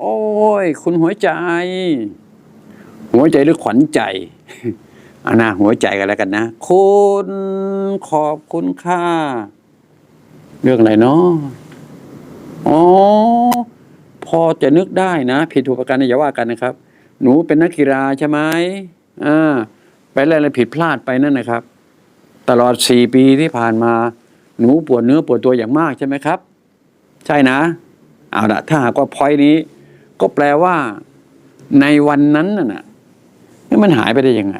โอ้ย คุณหัวใจ หัวใจหรือขวัญใจอานะหัวใจกันแล้วกันนะ คุณขอบคุณค่า เรื่องอะไรเนาะอ๋อ พอจะนึกได้นะ ผิดถูกประการอย่าว่ากันนะครับ หนูเป็นนักกีฬาใช่ไหมอ่าไปอะไรผิดพลาดไปนั่นนะครับ ตลอดสี่ปีที่ผ่านมา หนูปวดเนื้อปวดตัวอย่างมากใช่ไหมครับ ใช่นะ เอาละถ้าหากว่าพอยนี้ ก็แปลว่า ในวันนั้นน่ะนี่มันหายไปได้ยังไง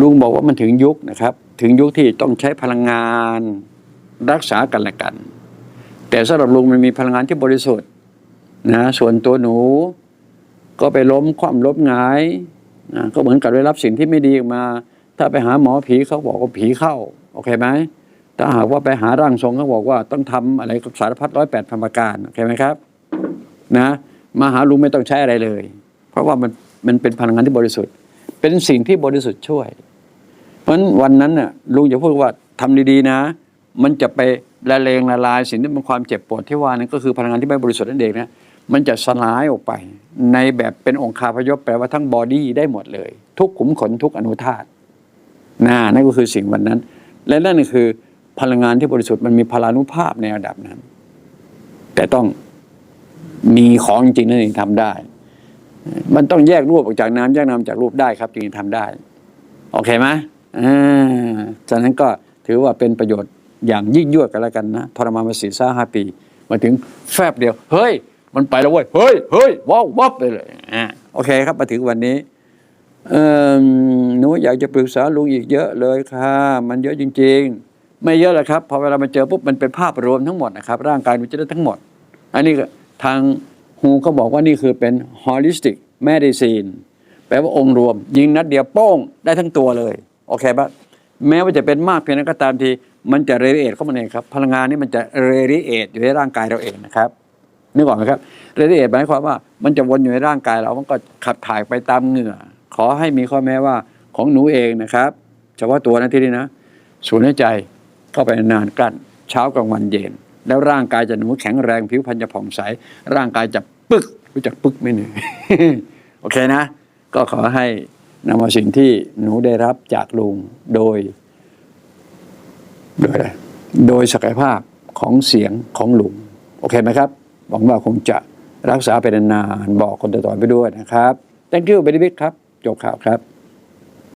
ลุงบอกว่ามันถึงยุคนะครับ ถึงยุคที่ต้องใช้พลังงาน รักษากันและกัน แต่สำหรับลุงมันมีพลังงานที่บริสุทธิ์นะส่วนตัวหนู ก็ไปล้มคว่ำล้มงายนะก็เหมือนกับได้รับสิ่งที่ไม่ดีออกมา ถ้าไปหาหมอผีเขาบอกว่าผีเข้าโอเคไหมถ้าหากว่าไปหาร่างทรงเขาบอกว่าต้องทำอะไรกับสารพัดร้อยแปดพันประการโอเคไหมครับ นะ มาหาลุงไม่ต้องใช้อะไรเลย เพราะว่ามันมันเป็นพลังงานที่บริสุทธิ์ เป็นสิ่งที่บริสุทธิ์ช่วย เพราะฉะนั้นวันนั้นน่ะลุงจะพูดว่าทำดีๆนะ มันจะไปละเลงละลายสิ่งที่เป็นความเจ็บปวดที่ว่านั่นก็คือพลังงานที่ไม่บริสุทธิ์นั่นเองนะมันจะสลายออกไป ในแบบเป็นองค์คาพยพแปลว่าทั้งบอดี้ได้หมดเลย ทุกขุมขนทุกอนุธาตุนะนั่นก็คือสิ่งวันนั้น และนั่นคือพลังงานที่บริสุทธิ์มันมีพลานุภาพในระดับนั้น แต่ต้อง มีของจริงนั่นเองทำได้ มันต้องแยกรูปออกจากน้ำแยกน้ำจากรูปได้ครับ จึงทำได้ โอเคไหมอ่าฉะนั้นก็ถือว่าเป็นประโยชน์อย่างยิ่งยวดกันแล้วกันนะทรมานมาสี่ห้าปี มาถึงแฟบเดียว เฮ้ย มันไปแล้วเว้ย เฮ้ยเฮ้ยว้าววับไปเลยอ่าโอเคครับ มาถึงวันนี้เออหนูอยากจะปรึกษาลุงอีกเยอะเลยค่ะ มันเยอะจริง ๆ ไม่เยอะหรอกครับ พอเวลามาเจอปุ๊บมันเป็นภาพรวมทั้งหมดนะครับ ร่างกายมันจะได้ทั้งหมด อันนี้ก็ ทางฮูก็บอกว่านี่คือเป็น holistic medicine แปลว่าองค์รวม ยิงนัดเดียวโป้งได้ทั้งตัวเลย โอเคปะแม้ว่าจะเป็นมากเพียงนั้นก็ตามที มันจะเรดิเอทเข้ามาเองครับ พลังงานนี่มันจะเรดิเอทอยู่ในร่างกายเราเองนะครับนึกออกไหมครับเรดิเอทหมายความว่ามันจะวนอยู่ในร่างกายเรา มันก็ขับถ่ายไปตามเหงื่อ ขอให้มีข้อแม้ว่าของหนูเองนะครับเฉพาะตัวนะที่นี่นะ สูดหายใจเข้าไปนานกั้นเช้ากลางวันเย็น แล้วร่างกายจะหนูแข็งแรงผิวพรรณจะผ่องใส ร่างกายจะปึกรู้จักปึกไหมเนี่ยโอเคนะ ก็ขอให้นำเอาสิ่งที่หนูได้รับจากลุงโดย โดยอะไรโดยศักยภาพของเสียงของลุง โอเคไหมครับ หวังว่าคงจะรักษาไปนานๆบอกคนต่อๆไปด้วยนะครับ thank you very much ครับ จบข่าวครับ